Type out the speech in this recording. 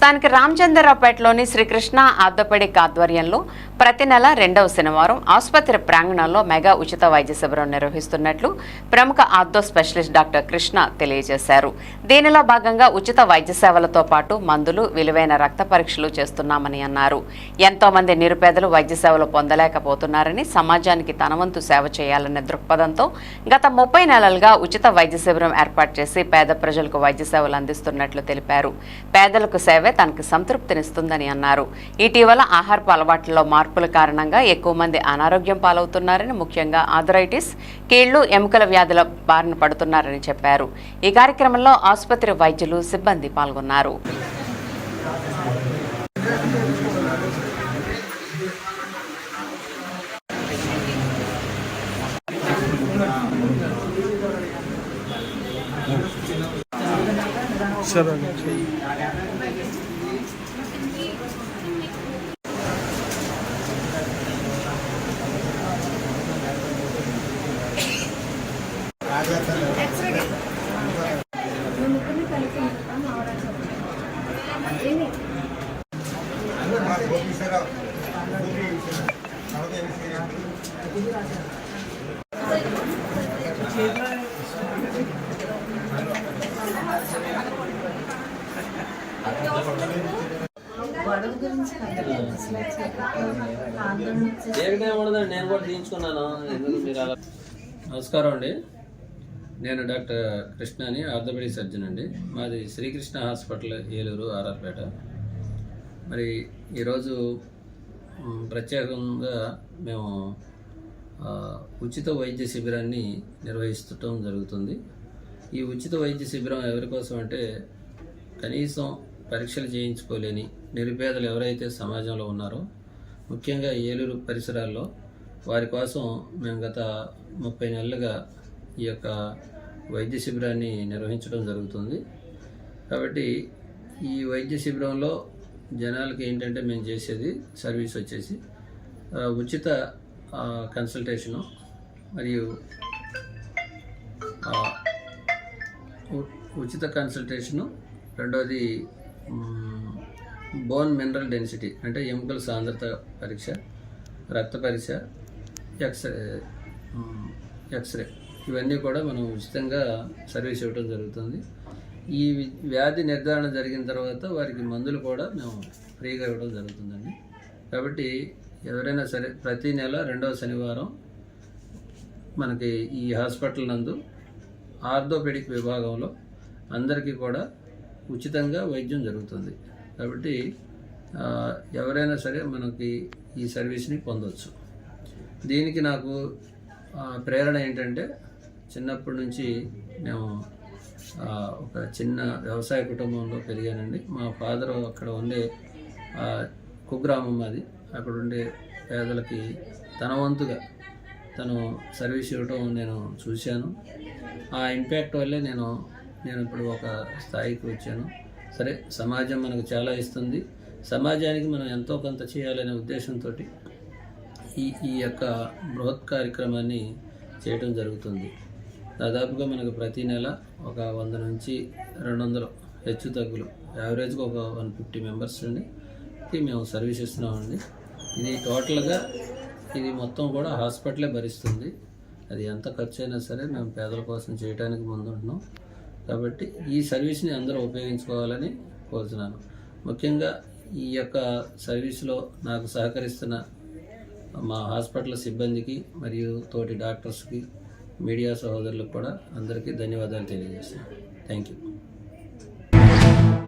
స్థానిక రామచంద్రరావుపేటలోని శ్రీకృష్ణ ఆర్థోపెడిక్ ఆధ్వర్యంలో ప్రతి నెల రెండవ శనివారం ఆసుపత్రి ప్రాంగణంలో మెగా ఉచిత వైద్య శిబిరం నిర్వహిస్తున్నట్లు ప్రముఖ ఆర్థో స్పెషలిస్ట్ డాక్టర్ కృష్ణ తెలియజేశారు. దీనిలో భాగంగా ఉచిత వైద్య సేవలతో పాటు మందులు విలువైన రక్త పరీక్షలు చేస్తున్నామని అన్నారు. ఎంతో మంది నిరుపేదలు వైద్య సేవలు పొందలేకపోతున్నారని సమాజానికి తనవంతు సేవ చేయాలనే దృక్పథంతో గత ముప్పై నెలలుగా ఉచిత వైద్య శిబిరం ఏర్పాటు చేసి పేద ప్రజలకు వైద్య సేవలు అందిస్తున్నట్లు తెలిపారు. పేదలకు సేవ తనకు సంతృప్తినిస్తుందని అన్నారు. ఇటీవల ఆహారపు అలవాట్లలో మార్పుల కారణంగా ఎక్కువ మంది అనారోగ్యం పాలవుతున్నారని ముఖ్యంగా ఆథరైటిస్ కీళ్ళు ఎముకల వ్యాధుల బారిన పడుతున్నారని చెప్పారు. ఈ కార్యక్రమంలో ఆసుపత్రి వైద్యులు సిబ్బంది పాల్గొన్నారు. సరే నేను కూడా తీయించుకున్నాను. ఎందుకు మీరు అలా? నమస్కారం అండి. నేను డాక్టర్ కృష్ణ అని ఆర్థోపెడిక్ సర్జన్ అండి. మాది శ్రీకృష్ణ హాస్పిటల్ ఏలూరు ఆర్ఆర్పేట. మరి ఈరోజు ప్రత్యేకంగా మేము ఉచిత వైద్య శిబిరాన్ని నిర్వహిస్తటం జరుగుతుంది. ఈ ఉచిత వైద్య శిబిరం ఎవరి కోసం అంటే కనీసం పరీక్షలు చేయించుకోలేని నిరుపేదలు ఎవరైతే సమాజంలో ఉన్నారో ముఖ్యంగా ఏలూరు పరిసరాల్లో వారి కోసం మేము గత ముప్పై నెలలుగా ఈ యొక్క వైద్య శిబిరాన్ని నిర్వహించడం జరుగుతుంది. కాబట్టి ఈ వైద్య శిబిరంలో జనాలకి ఏంటంటే మేము చేసేది సర్వీస్ వచ్చేసి ఉచిత కన్సల్టేషను మరియు ఉచిత కన్సల్టేషను రెండవది బోన్ మినరల్ డెన్సిటీ అంటే ఎముకల సాంద్రత పరీక్ష రక్త పరీక్ష ఎక్స్రే ఎక్స్రే. ఇవన్నీ కూడా మనం ఉచితంగా సర్వీస్ ఇవ్వడం జరుగుతుంది. ఈ వ్యాధి నిర్ధారణ జరిగిన తర్వాత వారికి మందులు కూడా మేము ఫ్రీగా ఇవ్వడం జరుగుతుందండి. కాబట్టి ఎవరైనా సరే ప్రతి నెల రెండవ శనివారం మనకి ఈ హాస్పిటల్ నందు ఆర్థోపెడిక్ విభాగంలో అందరికీ కూడా ఉచితంగా వైద్యం జరుగుతుంది. కాబట్టి ఎవరైనా సరే మనకి ఈ సర్వీస్ని పొందవచ్చు దీనికి నాకు ప్రేరణ ఏంటంటే చిన్నప్పటి నుంచి మేము ఒక చిన్న వ్యవసాయ కుటుంబంలో పెరిగానండి. మా ఫాదర్ అక్కడ ఉండే కుగ్రామం అది. అక్కడ ఉండే పేదలకి తన వంతుగా తను సర్వీస్ ఇవ్వటం నేను చూశాను. ఆ ఇంపాక్ట్ వల్లే నేను నేను ఇప్పుడు ఒక స్థాయికి వచ్చాను. సరే సమాజం మనకు చాలా ఇస్తుంది. సమాజానికి మనం ఎంతో కొంత చేయాలనే ఉద్దేశంతో ఈ ఈ యొక్క బృహత్ కార్యక్రమాన్ని చేయడం జరుగుతుంది. దాదాపుగా మనకు ప్రతి నెల ఒక వంద నుంచి రెండు వందలు హెచ్చు తగ్గులు. యావరేజ్గా ఒక వన్ ఫిఫ్టీ మెంబర్స్ అండి. మేము సర్వీస్ ఇస్తున్నామండి. ఇది టోటల్గా ఇది మొత్తం కూడా హాస్పిటలే భరిస్తుంది. అది ఎంత ఖర్చు అయినా సరే మేము పేదల కోసం చేయడానికి ముందుంటున్నాం. కాబట్టి ఈ సర్వీస్ని అందరూ ఉపయోగించుకోవాలని కోరుతున్నాను. ముఖ్యంగా ఈ యొక్క సర్వీస్లో నాకు సహకరిస్తున్న మా హాస్పిటల్ సిబ్బందికి మరియు తోటి డాక్టర్స్కి మీడియా సహోదరులకు కూడా అందరికీ ధన్యవాదాలు తెలియజేస్తున్నాను. Thank you.